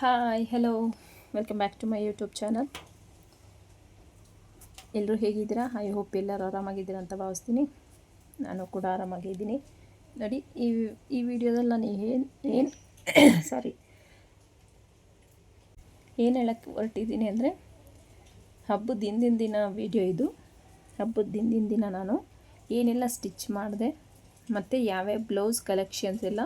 Hi hello welcome back to my YouTube channel ಎಲ್ಲರೂ ಹೇಗಿದ್ದೀರಾ? I hope ಎಲ್ಲರೂ ಆರಾಮಾಗಿದ್ದೀರಾ ಅಂತ ಭಾವಿಸ್ತೀನಿ. ನಾನು ಕೂಡ ಆರಾಮಾಗಿದ್ದೀನಿ ನೋಡಿ, ಈ ಈ ವಿಡಿಯೋದಲ್ಲಿ ನಾನು ಏನು ಏನು ಸಾರಿ ಏನು ಹೇಳಕ್ಕೆ ಹೊರಟಿದ್ದೀನಿ ಅಂದರೆ, ಹಬ್ಬದ ಹಿಂದಿನ ದಿನ ವಿಡಿಯೋ ಇದು. ಹಬ್ಬದ ಹಿಂದಿನ ದಿನ ನಾನು ಏನೆಲ್ಲ ಸ್ಟಿಚ್ ಮಾಡಿದೆ, ಮತ್ತು ಯಾವ್ಯಾವ ಬ್ಲೌಸ್ ಕಲೆಕ್ಷನ್ಸ್ ಎಲ್ಲ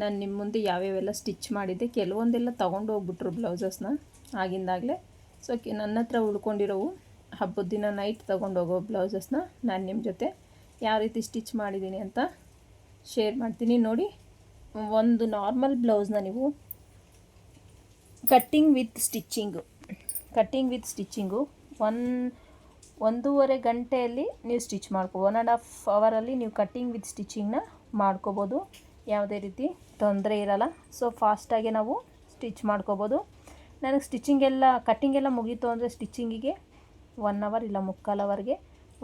ನಾನು ನಿಮ್ಮ ಮುಂದೆ ಯಾವ್ಯಾವೆಲ್ಲ ಸ್ಟಿಚ್ ಮಾಡಿದ್ದೆ, ಕೆಲವೊಂದೆಲ್ಲ ತೊಗೊಂಡು ಹೋಗ್ಬಿಟ್ರು ಬ್ಲೌಸಸ್ನ ಆಗಿಂದಾಗಲೇ. ಸೊ ನನ್ನ ಹತ್ರ ಉಳ್ಕೊಂಡಿರೋವು ಹಬ್ಬದ ದಿನ ನೈಟ್ ತೊಗೊಂಡು ಹೋಗೋ ಬ್ಲೌಸಸ್ನ ನಾನು ನಿಮ್ಮ ಜೊತೆ ಯಾವ ರೀತಿ ಸ್ಟಿಚ್ ಮಾಡಿದ್ದೀನಿ ಅಂತ ಶೇರ್ ಮಾಡ್ತೀನಿ. ನೋಡಿ, ಒಂದು ನಾರ್ಮಲ್ ಬ್ಲೌಸ್ನ ನೀವು cutting with stitching cutting with stitching one, ಒಂದೂವರೆ ಗಂಟೆಯಲ್ಲಿ ನೀವು ಸ್ಟಿಚ್ ಮಾಡ್ಕೋ ಒನ್ ಆ್ಯಂಡ್ ಹಾಫ್ ಅವರಲ್ಲಿ ನೀವು ಕಟ್ಟಿಂಗ್ ವಿತ್ ಸ್ಟಿಚ್ಚಿಂಗ್ನ ಮಾಡ್ಕೋಬೋದು. ಯಾವುದೇ ರೀತಿ ತೊಂದರೆ ಇರಲ್ಲ. ಸೊ ಫಾಸ್ಟಾಗಿ ನಾವು ಸ್ಟಿಚ್ ಮಾಡ್ಕೋಬೋದು. ನನಗೆ ಸ್ಟಿಚಿಂಗ್ ಎಲ್ಲ ಕಟ್ಟಿಂಗ್ ಎಲ್ಲ ಮುಗೀತು ಅಂದರೆ ಸ್ಟಿಚ್ಚಿಂಗಿಗೆ ಒನ್ ಅವರ್ ಇಲ್ಲ ಮುಕ್ಕಾಲು ಅವರ್ಗೆ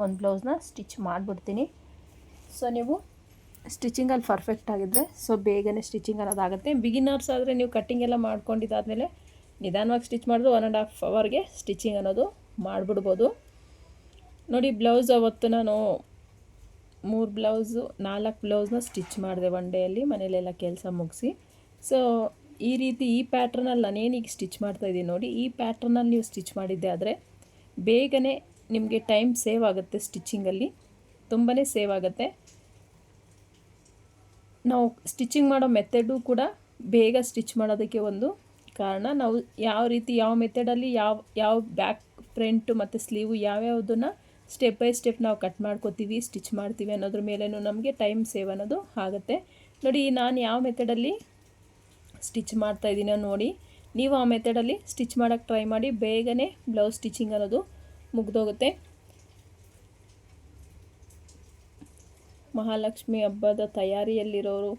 ಒಂದು ಬ್ಲೌಸ್ನ ಸ್ಟಿಚ್ ಮಾಡಿಬಿಡ್ತೀನಿ. ಸೊ ನೀವು ಸ್ಟಿಚಿಂಗಲ್ಲಿ ಪರ್ಫೆಕ್ಟ್ ಆಗಿದ್ದರೆ ಸೊ ಬೇಗನೆ ಸ್ಟಿಚಿಂಗ್ ಅನ್ನೋದಾಗುತ್ತೆ. ಬಿಗಿನರ್ಸ್ ಆದರೆ ನೀವು ಕಟ್ಟಿಂಗ್ ಎಲ್ಲ ಮಾಡ್ಕೊಂಡಿದ್ದಾದಮೇಲೆ ನಿಧಾನವಾಗಿ ಸ್ಟಿಚ್ ಮಾಡಿದ್ರು ಒನ್ ಆ್ಯಂಡ್ ಹಾಫ್ ಅವರ್ಗೆ ಸ್ಟಿಚಿಂಗ್ ಅನ್ನೋದು ಮಾಡಿಬಿಡ್ಬೋದು. ನೋಡಿ ಬ್ಲೌಸ್ ಅವತ್ತು ನಾನು ಮೂರು ಬ್ಲೌಸು, ನಾಲ್ಕು ಬ್ಲೌಸ್ನ ಸ್ಟಿಚ್ ಮಾಡಿದೆ ಒನ್ ಡೇಯಲ್ಲಿ ಮನೇಲೆಲ್ಲ ಕೆಲಸ ಮುಗಿಸಿ. ಸೊ ಈ ರೀತಿ ಈ ಪ್ಯಾಟ್ರನಲ್ಲಿ ನಾನೇನೀಗ ಸ್ಟಿಚ್ ಮಾಡ್ತಾಯಿದ್ದೀನಿ ನೋಡಿ, ಈ ಪ್ಯಾಟ್ರನಲ್ಲಿ ನೀವು ಸ್ಟಿಚ್ ಮಾಡಿದ್ದೆ ಆದರೆ ಬೇಗನೆ ನಿಮಗೆ ಟೈಮ್ ಸೇವ್ ಆಗುತ್ತೆ ಸ್ಟಿಚ್ಚಿಂಗಲ್ಲಿ ತುಂಬಾ ಸೇವ್ ಆಗುತ್ತೆ. ನಾವು ಸ್ಟಿಚಿಂಗ್ ಮಾಡೋ ಮೆಥಡು ಕೂಡ ಬೇಗ ಸ್ಟಿಚ್ ಮಾಡೋದಕ್ಕೆ ಒಂದು ಕಾರಣ. ನಾವು ಯಾವ ರೀತಿ ಯಾವ ಮೆಥಡಲ್ಲಿ ಯಾವ ಯಾವ ಬ್ಯಾಕ್ ಫ್ರಂಟು ಮತ್ತು ಸ್ಲೀವು ಯಾವ್ಯಾವುದನ್ನು ಸ್ಟೆಪ್ ಬೈ ಸ್ಟೆಪ್ ನಾವು ಕಟ್ ಮಾಡ್ಕೋತೀವಿ, ಸ್ಟಿಚ್ ಮಾಡ್ತೀವಿ ಅನ್ನೋದ್ರ ಮೇಲೇನೂ ನಮಗೆ ಟೈಮ್ ಸೇವ್ ಅನ್ನೋದು ಆಗುತ್ತೆ. ನೋಡಿ, ನಾನು ಯಾವ ಮೆಥಡಲ್ಲಿ ಸ್ಟಿಚ್ ಮಾಡ್ತಾ ಮಾಡ್ತಾಯಿದ್ದೀನೋ ನೋಡಿ. ನೀವು ಆ ಮೆಥಡಲ್ಲಿ ಸ್ಟಿಚ್ ಮಾಡೋಕ್ಕೆ ಟ್ರೈ ಮಾಡಿ, ಬೇಗನೆ ಬ್ಲೌಸ್ ಸ್ಟಿಚಿಂಗ್ ಅನ್ನೋದು ಮುಗ್ದೋಗುತ್ತೆ. ಮಹಾಲಕ್ಷ್ಮಿ ಹಬ್ಬದ ತಯಾರಿಯಲ್ಲಿರೋರು,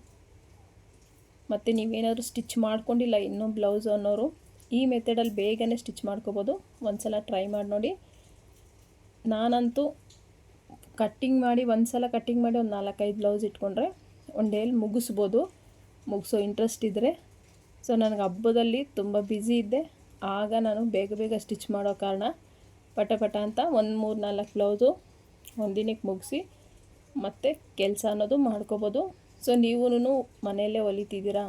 ಮತ್ತು ನೀವೇನಾದರೂ ಸ್ಟಿಚ್ ಮಾಡ್ಕೊಂಡಿಲ್ಲ ಇನ್ನೂ ಬ್ಲೌಸ್ ಅನ್ನೋರು, ಈ ಮೆಥಡಲ್ಲಿ ಬೇಗನೆ ಸ್ಟಿಚ್ ಮಾಡ್ಕೋಬೋದು. ಒಂದು ಸಲ ಟ್ರೈ ಮಾಡಿ ನೋಡಿ. ನಾನಂತೂ ಕಟ್ಟಿಂಗ್ ಮಾಡಿ ಒಂದು ಸಲ ಕಟ್ಟಿಂಗ್ ಮಾಡಿ ಒಂದು ನಾಲ್ಕೈದು ಬ್ಲೌಸ್ ಇಟ್ಕೊಂಡ್ರೆ ಒಂದು ಡೇಲಿ ಮುಗಿಸ್ಬೋದು. ಮುಗಿಸೋ ಇಂಟ್ರೆಸ್ಟ್ ಇದ್ದರೆ ಸೊ ನನಗೆ ಹಬ್ಬದಲ್ಲಿ ತುಂಬ ಬ್ಯುಸಿ ಇದ್ದೆ. ಆಗ ನಾನು ಬೇಗ ಬೇಗ ಸ್ಟಿಚ್ ಮಾಡೋ ಕಾರಣ ಪಟ ಪಟ ಅಂತ ಒಂದು ಮೂರು ನಾಲ್ಕು ಬ್ಲೌಸು ಒಂದಿನಕ್ಕೆ ಮುಗಿಸಿ ಮತ್ತು ಕೆಲಸ ಅನ್ನೋದು ಮಾಡ್ಕೋಬೋದು. ಸೊ ನೀವೂ ಮನೆಯಲ್ಲೇ ಹೊಲಿತಿದ್ದೀರಾ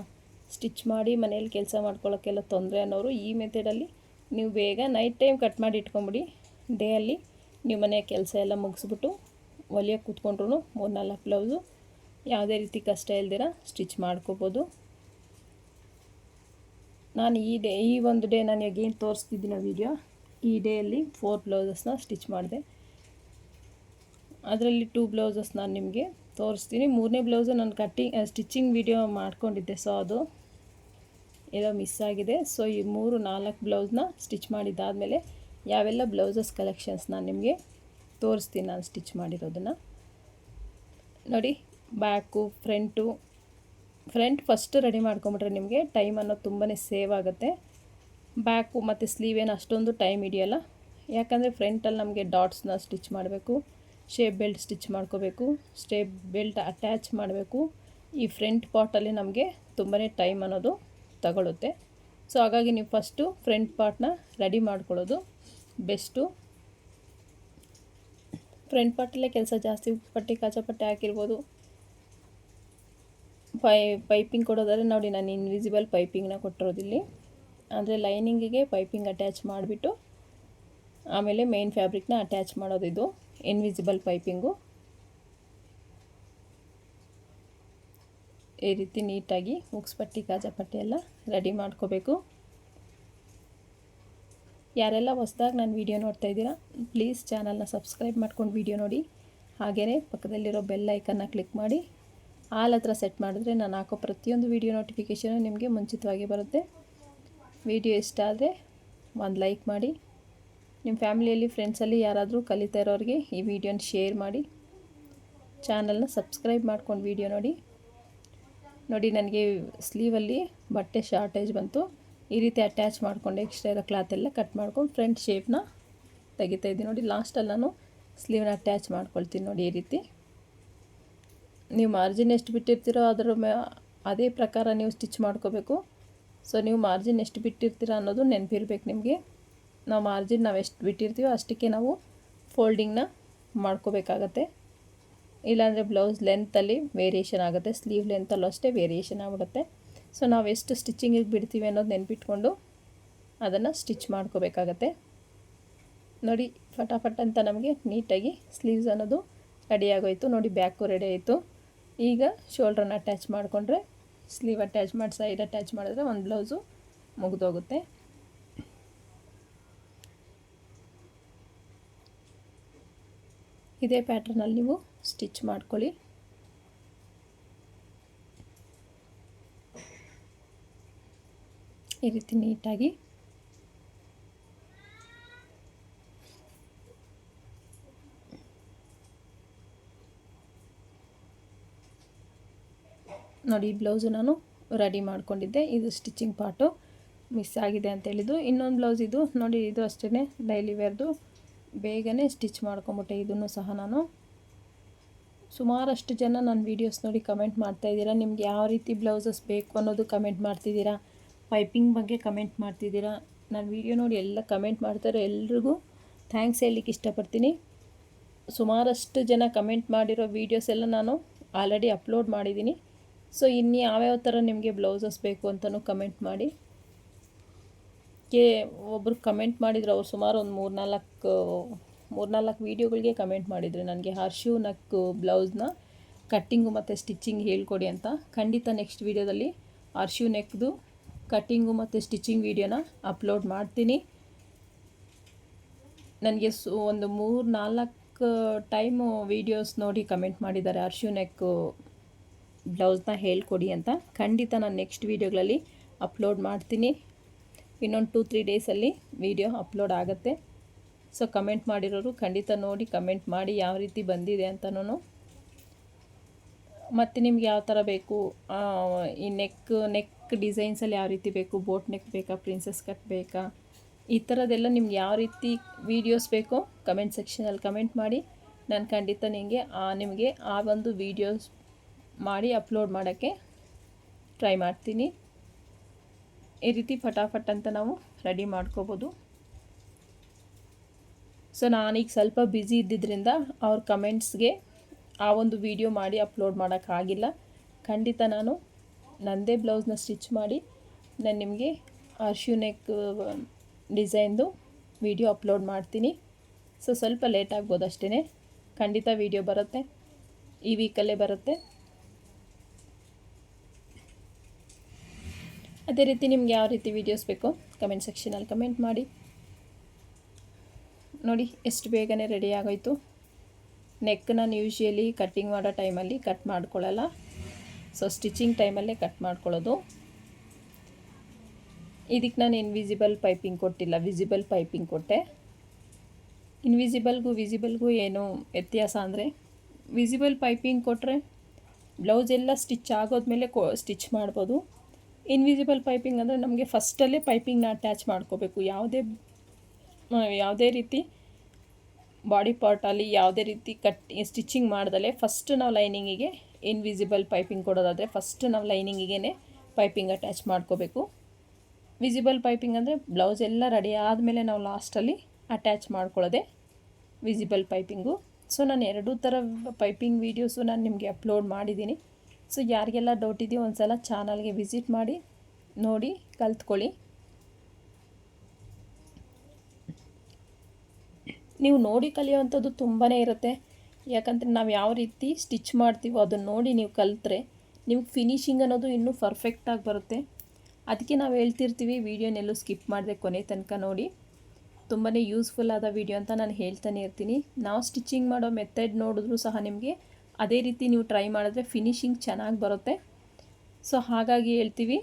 ಸ್ಟಿಚ್ ಮಾಡಿ ಮನೆಯಲ್ಲಿ ಕೆಲಸ ಮಾಡ್ಕೊಳ್ಳೋಕ್ಕೆಲ್ಲ ತೊಂದರೆ ಅನ್ನೋರು ಈ ಮೆಥಡಲ್ಲಿ ನೀವು ಬೇಗ ನೈಟ್ ಟೈಮ್ ಕಟ್ ಮಾಡಿ ಇಟ್ಕೊಂಬಿಡಿ. ಡೇಯಲ್ಲಿ ನೀವು ಮನೆಯ ಕೆಲಸ ಎಲ್ಲ ಮುಗಿಸ್ಬಿಟ್ಟು ಒಲಿಯೋ ಕೂತ್ಕೊಂಡ್ರು ಮೂರು ನಾಲ್ಕು ಬ್ಲೌಸು. ಯಾವುದೇ ರೀತಿ ಕಷ್ಟ ಇಲ್ದಿರ ಸ್ಟಿಚ್ ಮಾಡ್ಕೋಬೋದು. ನಾನು ಈ ಡೇ, ಈ ಒಂದು ಡೇ ನಾನು ಏನು ತೋರಿಸ್ತಿದ್ದೀನೋ ವೀಡಿಯೋ? ಈ ಡೇಯಲ್ಲಿ ಫೋರ್ ಬ್ಲೌಸಸ್ನ ಸ್ಟಿಚ್ ಮಾಡಿದೆ. ಅದರಲ್ಲಿ ಟೂ ಬ್ಲೌಸಸ್ ನಾನು ನಿಮಗೆ ತೋರಿಸ್ತೀನಿ. ಮೂರನೇ ಬ್ಲೌಸು ನಾನು ಕಟ್ಟಿಂಗ್ ಸ್ಟಿಚಿಂಗ್ ವಿಡಿಯೋ ಮಾಡ್ಕೊಂಡಿದ್ದೆ ಸೊ ಅದು ಏನೋ ಮಿಸ್ ಆಗಿದೆ. ಸೊ ಈ ಮೂರು ನಾಲ್ಕು ಬ್ಲೌಸ್ನ ಸ್ಟಿಚ್ ಮಾಡಿದ್ದಾದಮೇಲೆ ಯಾವೆಲ್ಲ ಬ್ಲೌಸಸ್ ಕಲೆಕ್ಷನ್ಸ್ ನಾನು ನಿಮಗೆ ತೋರಿಸ್ತೀನಿ ನಾನು ಸ್ಟಿಚ್ ಮಾಡಿರೋದನ್ನು. ನೋಡಿ, back, front, front first ready ಮಾಡ್ಕೊಂಬಿಟ್ರೆ ನಿಮಗೆ ಟೈಮ್ ಅನ್ನೋದು ತುಂಬಾ ಸೇವ್ ಆಗುತ್ತೆ. ಬ್ಯಾಕು ಮತ್ತು ಸ್ಲೀವ್ ಏನು ಅಷ್ಟೊಂದು ಟೈಮ್ ಹಿಡಿಯೋಲ್ಲ. ಯಾಕಂದರೆ ಫ್ರಂಟಲ್ಲಿ ನಮಗೆ ಡಾಟ್ಸ್ನ ಸ್ಟಿಚ್ ಮಾಡಬೇಕು, ಶೇಪ್ ಬೆಲ್ಟ್ ಸ್ಟಿಚ್ ಮಾಡ್ಕೋಬೇಕು, ಸ್ಟೇಪ್ ಬೆಲ್ಟ್ ಅಟ್ಯಾಚ್ ಮಾಡಬೇಕು. ಈ ಫ್ರಂಟ್ ಪಾರ್ಟಲ್ಲಿ ನಮಗೆ ತುಂಬಾ ಟೈಮ್ ಅನ್ನೋದು ತಗೊಳುತ್ತೆ. ಸೊ ಹಾಗಾಗಿ ನೀವು ಫಸ್ಟು ಫ್ರಂಟ್ ಪಾರ್ಟ್ನ ರೆಡಿ ಮಾಡ್ಕೊಳ್ಳೋದು. ಬೆಸ್ಟು. ಫ್ರಂಟ್ ಪಾರ್ಟಲ್ಲೇ ಕೆಲಸ ಜಾಸ್ತಿ, ಪಟ್ಟಿ ಕಾಚಪಟ್ಟೆ ಹಾಕಿರ್ಬೋದು. ಪೈ ಪೈಪಿಂಗ್ ಕೊಡೋದಾದ್ರೆ ನೋಡಿ ನಾನು ಇನ್ವಿಸಿಬಲ್ ಪೈಪಿಂಗ್ನ ಕೊಟ್ಟಿರೋದಿಲ್ಲಿ ಅಂದರೆ ಲೈನಿಂಗಿಗೆ ಪೈಪಿಂಗ್ ಅಟ್ಯಾಚ್ ಮಾಡಿಬಿಟ್ಟು, ಆಮೇಲೆ ಮೇನ್ ಫ್ಯಾಬ್ರಿಕ್ನ ಅಟ್ಯಾಚ್ ಮಾಡೋದಿದು ಇನ್ವಿಸಿಬಲ್ ಪೈಪಿಂಗು ಈ ರೀತಿ ನೀಟಾಗಿ ಮುಗಿಸ್ಪಟ್ಟಿ ಕಾಜಾಪಟ್ಟಿ ಎಲ್ಲ ರೆಡಿ ಮಾಡ್ಕೋಬೇಕು. ಯಾರೆಲ್ಲ ಹೊಸ್ದಾಗಿ ನಾನು ವೀಡಿಯೋ ನೋಡ್ತಾ ಇದ್ದೀರಾ ಪ್ಲೀಸ್ ಚಾನಲ್ನ ಸಬ್ಸ್ಕ್ರೈಬ್ ಮಾಡ್ಕೊಂಡು ವೀಡಿಯೋ ನೋಡಿ. ಹಾಗೆಯೇ ಪಕ್ಕದಲ್ಲಿರೋ ಬೆಲ್ ಐಕನ್ನ ಕ್ಲಿಕ್ ಮಾಡಿ. ಆಲ್ ಹತ್ರ ಸೆಟ್ ಮಾಡಿದ್ರೆ ನಾನು ಹಾಕೋ ಪ್ರತಿಯೊಂದು ವೀಡಿಯೋ ನೋಟಿಫಿಕೇಷನು ನಿಮಗೆ ಮುಂಚಿತವಾಗಿ ಬರುತ್ತೆ. ವಿಡಿಯೋ ಇಷ್ಟ ಆದರೆ ಒಂದು ಲೈಕ್ ಮಾಡಿ. ನಿಮ್ಮ ಫ್ಯಾಮಿಲಿಯಲ್ಲಿ ಫ್ರೆಂಡ್ಸಲ್ಲಿ ಯಾರಾದರೂ ಕಲಿತಾ ಇರೋರಿಗೆ ಈ ವಿಡಿಯೋನ ಶೇರ್ ಮಾಡಿ. ಚಾನಲ್ನ ಸಬ್ಸ್ಕ್ರೈಬ್ ಮಾಡ್ಕೊಂಡು ವೀಡಿಯೋ ನೋಡಿ. ನೋಡಿ, ನನಗೆ ಸ್ಲೀವಲ್ಲಿ ಬಟ್ಟೆ ಶಾರ್ಟೇಜ್ ಬಂತು. ಈ ರೀತಿ ಅಟ್ಯಾಚ್ ಮಾಡಿಕೊಂಡು ಎಕ್ಸ್ಟ್ರಾ ಇರೋ ಕ್ಲಾತೆಲ್ಲ ಕಟ್ ಮಾಡ್ಕೊಂಡು ಫ್ರಂಟ್ ಶೇಪ್ನ ತೆಗಿತಾ ಇದ್ದೀನಿ. ನೋಡಿ ಲಾಸ್ಟಲ್ಲಿ ನಾನು ಸ್ಲೀವ್ನ ಅಟ್ಯಾಚ್ ಮಾಡ್ಕೊಳ್ತೀನಿ ನೋಡಿ ಈ ರೀತಿ. ನೀವು ಮಾರ್ಜಿನ್ ಎಷ್ಟು ಬಿಟ್ಟಿರ್ತೀರೋ ಅದರ ಅದೇ ಪ್ರಕಾರ ನೀವು ಸ್ಟಿಚ್ ಮಾಡ್ಕೋಬೇಕು. ಸೊ ನೀವು ಮಾರ್ಜಿನ್ ಎಷ್ಟು ಬಿಟ್ಟಿರ್ತೀರ ಅನ್ನೋದು ನೆನಪಿರ್ಬೇಕು ನಿಮಗೆ. ನಾವು ಮಾರ್ಜಿನ್ ನಾವು ಎಷ್ಟು ಬಿಟ್ಟಿರ್ತೀವೋ ಅಷ್ಟಕ್ಕೆ ನಾವು ಫೋಲ್ಡಿಂಗ್ನ ಮಾಡ್ಕೋಬೇಕಾಗತ್ತೆ. ಇಲ್ಲಾಂದರೆ ಬ್ಲೌಸ್ ಲೆಂತಲ್ಲಿ ವೇರಿಯೇಷನ್ ಆಗುತ್ತೆ ಸ್ಲೀವ್ ಲೆಂತಲ್ಲೂ ಅಷ್ಟೇ ವೇರಿಯೇಷನ್ ಆಗಿಬಿಡುತ್ತೆ. ಸೊ ನಾವು ಎಷ್ಟು ಸ್ಟಿಚಿಂಗಿಗೆ ಬಿಡ್ತೀವಿ ಅನ್ನೋದು ನೆನ್ಪಿಟ್ಕೊಂಡು ಅದನ್ನು ಸ್ಟಿಚ್ ಮಾಡ್ಕೋಬೇಕಾಗತ್ತೆ. ನೋಡಿ, ಫಟಾಫಟ್ ಅಂತ ನಮಗೆ ನೀಟಾಗಿ ಸ್ಲೀವ್ಸ್ ಅನ್ನೋದು ರೆಡಿ ಆಗೋಯ್ತು. ನೋಡಿ ಬ್ಯಾಕು ರೆಡಿ ಆಯಿತು. ಈಗ ಶೋಲ್ಡ್ರನ್ನ ಅಟ್ಯಾಚ್ ಮಾಡಿಕೊಂಡ್ರೆ ಸ್ಲೀವ್ ಅಟ್ಯಾಚ್ ಮಾಡಿ ಸೈಡ್ ಅಟ್ಯಾಚ್ ಮಾಡಿದ್ರೆ ಒಂದು ಬ್ಲೌಸು ಮುಗಿದೋಗುತ್ತೆ. ಇದೇ ಪ್ಯಾಟ್ರನಲ್ಲಿ ನೀವು ಸ್ಟಿಚ್ ಮಾಡ್ಕೊಳ್ಳಿ. ಈ ರೀತಿ ನೀಟಾಗಿ. ನೋಡಿ, ಈ ಬ್ಲೌಸು ನಾನು ರೆಡಿ ಮಾಡ್ಕೊಂಡಿದ್ದೆ. ಇದು ಸ್ಟಿಚಿಂಗ್ ಪಾರ್ಟು. ಮಿಸ್ ಆಗಿದೆ ಅಂತ ಹೇಳಿದ್ದು. ಇನ್ನೊಂದು ಬ್ಲೌಸ್ ಇದು. ನೋಡಿ, ಇದು ಅಷ್ಟೇ ಡೈಲಿ ವೇರ್ದು ಬೇಗನೆ ಸ್ಟಿಚ್ ಮಾಡ್ಕೊಂಬಿಟ್ಟೆ. ಇದನ್ನು ಸಹ ನಾನು. ಸುಮಾರಷ್ಟು ಜನ ನನ್ನ ವೀಡಿಯೋಸ್ ನೋಡಿ ಕಮೆಂಟ್ ಮಾಡ್ತಾಯಿದ್ದೀರಾ ನಿಮ್ಗೆ ಯಾವ ರೀತಿ ಬ್ಲೌಸಸ್ ಬೇಕು ಅನ್ನೋದು ಕಮೆಂಟ್ ಮಾಡ್ತಿದ್ದೀರಾ? ಪೈಪಿಂಗ್ ಬಗ್ಗೆ ಕಮೆಂಟ್ ಮಾಡ್ತಿದ್ದೀರಾ? ನಾನು ವೀಡಿಯೋ ನೋಡಿ ಎಲ್ಲ ಕಮೆಂಟ್ ಮಾಡ್ತಾರೆ ಎಲ್ರಿಗೂ. ಥ್ಯಾಂಕ್ಸ್ ಹೇಳಲಿಕ್ಕೆ ಇಷ್ಟಪಡ್ತೀನಿ. ಸುಮಾರಷ್ಟು ಜನ ಕಮೆಂಟ್ ಮಾಡಿರೋ ವೀಡಿಯೋಸ್ ಎಲ್ಲ ನಾನು ಆಲ್ರೆಡಿ ಅಪ್ಲೋಡ್ ಮಾಡಿದ್ದೀನಿ. ಸೊ ಇನ್ನು ಯಾವ್ಯಾವ ಥರ ನಿಮಗೆ ಬ್ಲೌಸಸ್ ಬೇಕು ಅಂತಲೂ ಕಮೆಂಟ್ ಮಾಡಿ. ಕೆ ಒಬ್ಬರು ಕಮೆಂಟ್ ಮಾಡಿದ್ರು, ಅವ್ರು ಸುಮಾರು ಒಂದು ಮೂರು ನಾಲ್ಕು ಮೂರು ನಾಲ್ಕು ವೀಡಿಯೋಗಳಿಗೆ ಕಮೆಂಟ್ ಮಾಡಿದರೆ. ನನಗೆ ಹರ್ಷು ನಕ್ಕು ಬ್ಲೌಸ್ನ ಕಟ್ಟಿಂಗು ಮತ್ತು ಸ್ಟಿಚ್ಚಿಂಗ್ ಹೇಳ್ಕೊಡಿ ಅಂತ. ಖಂಡಿತ ನೆಕ್ಸ್ಟ್ ವೀಡಿಯೋದಲ್ಲಿ ಹರ್ಷು ನೆಕ್ದು ಕಟ್ಟಿಂಗು ಮತ್ತು ಸ್ಟಿಚಿಂಗ್ ವೀಡಿಯೋನ ಅಪ್ಲೋಡ್ ಮಾಡ್ತೀನಿ. ನನಗೆ ಸು, ಒಂದು ಮೂರು ನಾಲ್ಕು ಟೈಮು ವೀಡಿಯೋಸ್ ನೋಡಿ ಕಮೆಂಟ್ ಮಾಡಿದ್ದಾರೆ. ಅರ್ಶು ನೆಕ್ ಬ್ಲೌಸ್ನ ಹೇಳ್ಕೊಡಿ ಅಂತ. ಖಂಡಿತ ನಾನು ನೆಕ್ಸ್ಟ್ ವೀಡಿಯೋಗಳಲ್ಲಿ ಅಪ್ಲೋಡ್ ಮಾಡ್ತೀನಿ. ಇನ್ನೊಂದು ಟೂ, ತ್ರೀ ಡೇಸಲ್ಲಿ ವೀಡಿಯೋ ಅಪ್ಲೋಡ್ ಆಗುತ್ತೆ. ಸೊ, ಕಮೆಂಟ್ ಮಾಡಿರೋರು ಖಂಡಿತ ನೋಡಿ ಕಮೆಂಟ್ ಮಾಡಿ ಯಾವ ರೀತಿ ಬಂದಿದೆ ಅಂತನೂ ಮತ್ತು ನಿಮ್ಗೆ ಯಾವ ಥರ ಬೇಕು ಈ ನೆಕ್ ನೆಕ್ ಡಿಸೈನ್ಸಲ್ಲಿ ಯಾವ ರೀತಿ ಬೇಕು, ಬೋಟ್ ನೆಕ್ ಬೇಕಾ, ಪ್ರಿನ್ಸಸ್ ಕಟ್ ಬೇಕಾ, ಈ ಥರದ್ದೆಲ್ಲ ನಿಮ್ಗೆ ಯಾವ ರೀತಿ ವೀಡಿಯೋಸ್ ಬೇಕೋ ಕಮೆಂಟ್ ಸೆಕ್ಷನಲ್ಲಿ ಕಮೆಂಟ್ ಮಾಡಿ. ನಾನು ಖಂಡಿತ ನಿಮಗೆ ನಿಮಗೆ ಆ ಒಂದು ವೀಡಿಯೋಸ್ ಮಾಡಿ ಅಪ್ಲೋಡ್ ಮಾಡೋಕ್ಕೆ ಟ್ರೈ ಮಾಡ್ತೀನಿ. ಈ ರೀತಿ ಫಟಾಫಟ್ ಅಂತ ನಾವು ರೆಡಿ ಮಾಡ್ಕೋಬೋದು. ಸೊ, ನಾನೀಗ ಸ್ವಲ್ಪ ಬ್ಯುಸಿ ಇದ್ದಿದ್ದರಿಂದ ಅವ್ರ ಕಮೆಂಟ್ಸ್ಗೆ ಆ ಒಂದು ವಿಡಿಯೋ ಮಾಡಿ ಅಪ್ಲೋಡ್ ಮಾಡೋಕ್ಕಾಗಿಲ್ಲ. ಖಂಡಿತ ನಾನು ನನ್ನದೇ ಬ್ಲೌಸ್ನ ಸ್ಟಿಚ್ ಮಾಡಿ ನಾನು ನಿಮಗೆ ಅರ್ಶ್ಯೂ ನೆಕ್ ಡಿಸೈನ್ದು ವಿಡಿಯೋ ಅಪ್ಲೋಡ್ ಮಾಡ್ತೀನಿ. ಸೊ, ಸ್ವಲ್ಪ ಲೇಟ್ ಆಗ್ಬೋದು ಅಷ್ಟೇ ಖಂಡಿತ ವಿಡಿಯೋ ಬರುತ್ತೆ. ಈ ವೀಕಲ್ಲೇ ಬರುತ್ತೆ. ಅದೇ ರೀತಿ ನಿಮ್ಗೆ ಯಾವ ರೀತಿ ವೀಡಿಯೋಸ್ ಬೇಕು, ಕಮೆಂಟ್ ಸೆಕ್ಷನಲ್ಲಿ ಕಮೆಂಟ್ ಮಾಡಿ. ನೋಡಿ, ಎಷ್ಟು ಬೇಗನೆ ರೆಡಿ ಆಗೋಯ್ತು. ನೆಕ್ ನಾನು ಯೂಶ್ವಲಿ ಕಟ್ಟಿಂಗ್ ಮಾಡೋ ಟೈಮಲ್ಲಿ ಕಟ್ ಮಾಡ್ಕೊಳ್ಳಲ್ಲ. ಸೊ ಸ್ಟಿಚಿಂಗ್ ಟೈಮಲ್ಲೇ ಕಟ್ ಮಾಡ್ಕೊಳ್ಳೋದು. ಇದಕ್ಕೆ ನಾನು ಇನ್ವಿಸಿಬಲ್ ಪೈಪಿಂಗ್ ಕೊಟ್ಟಿಲ್ಲ. ವಿಸಿಬಲ್ ಪೈಪಿಂಗ್ ಕೊಟ್ಟೆ. ಇನ್ವಿಸಿಬಲ್ಗೂ ವಿಸಿಬಲ್ಗೂ ಏನು ವ್ಯತ್ಯಾಸ ಅಂದರೆ ವಿಸಿಬಲ್ ಪೈಪಿಂಗ್ ಕೊಟ್ಟರೆ ಬ್ಲೌಸ್ ಎಲ್ಲ ಸ್ಟಿಚ್ ಆಗೋದ್ಮೇಲೆ ಕೊ ಸ್ಟಿಚ್ ಮಾಡ್ಬೋದು. ಇನ್ವಿಸಿಬಲ್ ಪೈಪಿಂಗ್ ಅಂದರೆ ನಮಗೆ ಫಸ್ಟಲ್ಲೇ ಪೈಪಿಂಗ್ನ ಅಟ್ಯಾಚ್ ಮಾಡ್ಕೋಬೇಕು. ಯಾವುದೇ ಯಾವುದೇ ರೀತಿ ಬಾಡಿ ಪಾರ್ಟಲ್ಲಿ ಯಾವುದೇ ರೀತಿ ಕಟ್ ಸ್ಟಿಚಿಂಗ್ ಮಾಡ್ದಲೇ ಫಸ್ಟ್ ನಾವು ಲೈನಿಂಗಿಗೆ ಇನ್ವಿಸಿಬಲ್ ಪೈಪಿಂಗ್ ಕೊಡೋದಾದರೆ ಫಸ್ಟ್ ನಾವು ಲೈನಿಂಗಿಗೆ ಪೈಪಿಂಗ್ ಅಟ್ಯಾಚ್ ಮಾಡ್ಕೋಬೇಕು. ವಿಸಿಬಲ್ ಪೈಪಿಂಗ್ ಅಂದರೆ ಬ್ಲೌಸ್ ಎಲ್ಲ ರೆಡಿ ಆದಮೇಲೆ ನಾವು ಲಾಸ್ಟಲ್ಲಿ ಅಟ್ಯಾಚ್ ಮಾಡ್ಕೊಳ್ಳೋದೆ ವಿಸಿಬಲ್ ಪೈಪಿಂಗು ಸೊ ನಾನು ಎರಡೂ ಥರ ಪೈಪಿಂಗ್ ವೀಡಿಯೋಸು ನಾನು ನಿಮಗೆ ಅಪ್ಲೋಡ್ ಮಾಡಿದ್ದೀನಿ. ಸೊ ಯಾರಿಗೆಲ್ಲ ಡೌಟ್ ಇದೆಯೋ ಒಂದು ಸಲ ಚಾನಲ್ಗೆ ವಿಸಿಟ್ ಮಾಡಿ, ನೋಡಿ, ಕಲ್ತ್ಕೊಳ್ಳಿ. ನೀವು ನೋಡಿ ಕಲಿಯುವಂಥದ್ದು ತುಂಬಾ ಇರುತ್ತೆ. ಯಾಕಂದರೆ ನಾವು ಯಾವ ರೀತಿ ಸ್ಟಿಚ್ ಮಾಡ್ತೀವೋ ಅದನ್ನು ನೋಡಿ ನೀವು ಕಲಿತ್ರೆ ನಿಮ್ಗೆ ಫಿನಿಶಿಂಗ್ ಅನ್ನೋದು ಇನ್ನೂ ಪರ್ಫೆಕ್ಟಾಗಿ ಬರುತ್ತೆ. ಅದಕ್ಕೆ ನಾವು ಹೇಳ್ತಿರ್ತೀವಿ ವೀಡಿಯೋನೆಲ್ಲೂ ಸ್ಕಿಪ್ ಮಾಡಿದೆ ಕೊನೆ ತನಕ ನೋಡಿ. ತುಂಬಾ ಯೂಸ್ಫುಲ್ ಆದ ವೀಡಿಯೋ ಅಂತ ನಾನು ಹೇಳ್ತಾನೆ ಇರ್ತೀನಿ. ನಾವು ಸ್ಟಿಚಿಂಗ್ ಮಾಡೋ ಮೆಥಡ್ ನೋಡಿದ್ರೂ ಸಹ ನಿಮಗೆ ಅದೇ ರೀತಿ ನೀವು ಟ್ರೈ ಮಾಡಿದ್ರೆ ಫಿನಿಶಿಂಗ್ ಚೆನ್ನಾಗಿ ಬರುತ್ತೆ. ಸೊ ಹಾಗಾಗಿ ಹೇಳ್ತೀವಿ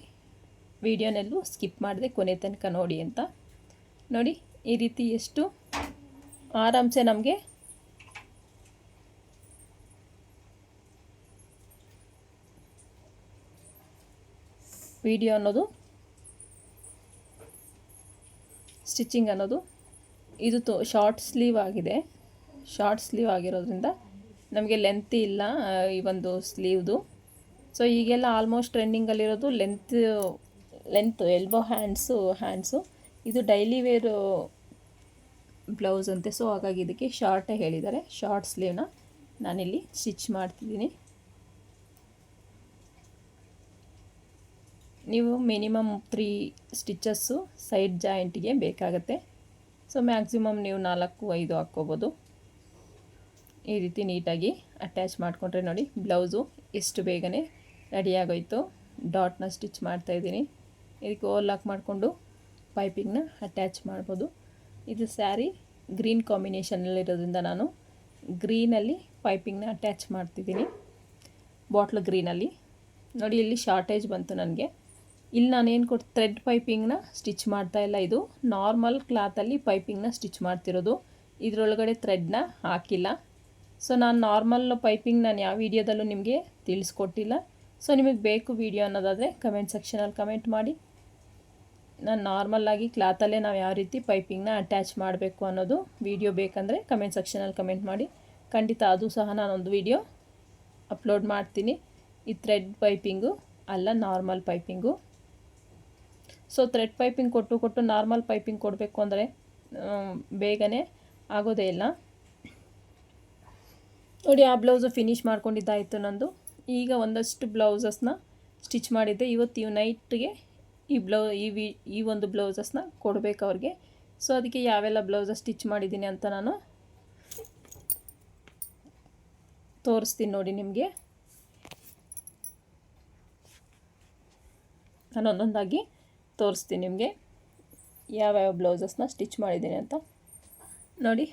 ವೀಡಿಯೋನೆಲ್ಲೂ ಸ್ಕಿಪ್ ಮಾಡಿದೆ ಕೊನೆ ತನಕ ನೋಡಿ ಅಂತ. ನೋಡಿ ಈ ರೀತಿ ಎಷ್ಟು ಆರಾಮ್ಸೆ ನಮಗೆ ವಿಡಿಯೋ ಅನ್ನೋದು, ಸ್ಟಿಚಿಂಗ್ ಅನ್ನೋದು, ಇದು ತೋ ಶಾರ್ಟ್ ಸ್ಲೀವ್ ಆಗಿದೆ. ಶಾರ್ಟ್ ಸ್ಲೀವ್ ಆಗಿರೋದ್ರಿಂದ ನಮಗೆ ಲೆಂತ್ ಇಲ್ಲ ಈ ಒಂದು ಸ್ಲೀವ್ದು ಸೊ ಈಗೆಲ್ಲ almost ಟ್ರೆಂಡಿಂಗಲ್ಲಿರೋದು length length elbow hands hands ಇದು ಡೈಲಿ ವೇರು ಬ್ಲೌಸ್ ಅಂತೆ. ಸೊ ಹಾಗಾಗಿ ಇದಕ್ಕೆ ಶಾರ್ಟೇ ಹೇಳಿದ್ದಾರೆ. ಶಾರ್ಟ್ ಸ್ಲೀವ್ನ ನಾನಿಲ್ಲಿ ಸ್ಟಿಚ್ ಮಾಡ್ತಿದ್ದೀನಿ. ನೀವು ಮಿನಿಮಮ್ ತ್ರೀ ಸ್ಟಿಚಸ್ಸು ಸೈಡ್ ಜಾಯಿಂಟಿಗೆ ಬೇಕಾಗತ್ತೆ. ಸೊ ಮ್ಯಾಕ್ಸಿಮಮ್ ನೀವು ನಾಲ್ಕು, ಐದು ಹಾಕ್ಕೋಬೋದು. ಈ ರೀತಿ ನೀಟಾಗಿ ಅಟ್ಯಾಚ್ ಮಾಡಿಕೊಂಡ್ರೆ ನೋಡಿ ಬ್ಲೌಸು ಎಷ್ಟು ಬೇಗನೆ ರೆಡಿಯಾಗೋಯ್ತು ಡಾಟ್ನ ಸ್ಟಿಚ್ ಮಾಡ್ತಾಯಿದ್ದೀನಿ ಇದಕ್ಕೆ ಓಲ್ ಲಾಕ್ ಮಾಡಿಕೊಂಡು ಪೈಪಿಂಗ್ನ ಅಟ್ಯಾಚ್ ಮಾಡ್ಬೋದು. ಇದು ಸ್ಯಾರಿ ಗ್ರೀನ್ ಕಾಂಬಿನೇಷನಲ್ಲಿರೋದ್ರಿಂದ ನಾನು ಗ್ರೀನಲ್ಲಿ ಪೈಪಿಂಗ್ನ ಅಟ್ಯಾಚ್ ಮಾಡ್ತಿದ್ದೀನಿ. ಬಾಟ್ಲು ಗ್ರೀನಲ್ಲಿ ನೋಡಿ, ಇಲ್ಲಿ ಶಾರ್ಟೇಜ್ ಬಂತು ನನಗೆ. ಇಲ್ಲಿ ನಾನೇನು ಕೊಟ್ಟು ಥ್ರೆಡ್ ಪೈಪಿಂಗ್ನ ಸ್ಟಿಚ್ ಮಾಡ್ತಾ ಇಲ್ಲ ಇದು. ನಾರ್ಮಲ್ ಕ್ಲಾತಲ್ಲಿ ಪೈಪಿಂಗ್ನ ಸ್ಟಿಚ್ ಮಾಡ್ತಿರೋದು. ಇದರೊಳಗಡೆ ಥ್ರೆಡ್ನ ಹಾಕಿಲ್ಲ. ಸೊ ನಾನು ನಾರ್ಮಲ್ ಪೈಪಿಂಗ್ ನಾನು ಯಾವ ವೀಡಿಯೋದಲ್ಲೂ ನಿಮಗೆ ತಿಳಿಸ್ಕೊಟ್ಟಿಲ್ಲ. ಸೊ ನಿಮಗೆ ಬೇಕು ವಿಡಿಯೋ ಅನ್ನೋದಾದರೆ ಕಮೆಂಟ್ ಸೆಕ್ಷನಲ್ಲಿ ಕಮೆಂಟ್ ಮಾಡಿ. ನಾನು ನಾರ್ಮಲ್ಲಾಗಿ ಕ್ಲಾತಲ್ಲೇ ನಾವು ಯಾವ ರೀತಿ ಪೈಪಿಂಗ್ನ ಅಟ್ಯಾಚ್ ಮಾಡಬೇಕು ಅನ್ನೋದು ವಿಡಿಯೋ ಬೇಕಂದರೆ ಕಮೆಂಟ್ ಸೆಕ್ಷನಲ್ಲಿ ಕಮೆಂಟ್ ಮಾಡಿ. ಖಂಡಿತ ಅದು ಸಹ ನಾನೊಂದು ವಿಡಿಯೋ ಅಪ್ಲೋಡ್ ಮಾಡ್ತೀನಿ. ಈ ಥ್ರೆಡ್ ಪೈಪಿಂಗು ಅಲ್ಲ normal piping so thread piping ಕೊಟ್ಟು ಕೊಟ್ಟು ನಾರ್ಮಲ್ ಪೈಪಿಂಗ್ ಕೊಡಬೇಕು ಅಂದರೆ ಬೇಗನೆ ಆಗೋದೇ ಇಲ್ಲ. ನೋಡಿ, ಆ ಬ್ಲೌಸು ಫಿನಿಶ್ ಮಾಡ್ಕೊಂಡಿದ್ದಾಯಿತು ನಂದು. ಈಗ ಒಂದಷ್ಟು ಬ್ಲೌಸಸ್ನ ಸ್ಟಿಚ್ ಮಾಡಿದ್ದೆ. ಇವತ್ತು ಇವ್ ನೈಟ್ಗೆ ಈ ಬ್ಲೌ ಈ ವಿ, ಈ ಒಂದು ಬ್ಲೌಸಸ್ನ ಕೊಡಬೇಕು ಅವ್ರಿಗೆ. ಸೊ ಅದಕ್ಕೆ ಯಾವೆಲ್ಲ ಬ್ಲೌಸಸ್ ಸ್ಟಿಚ್ ಮಾಡಿದ್ದೀನಿ ಅಂತ ನಾನು ತೋರಿಸ್ತೀನಿ ನೋಡಿ ನಿಮಗೆ. ನಾನು ಒಂದೊಂದಾಗಿ ತೋರಿಸ್ತೀನಿ ನಿಮಗೆ. ಯಾವ್ಯಾವ ಬ್ಲೌಸಸ್ನ ಸ್ಟಿಚ್ ಮಾಡಿದ್ದೀನಿ ಅಂತ. ನೋಡಿ,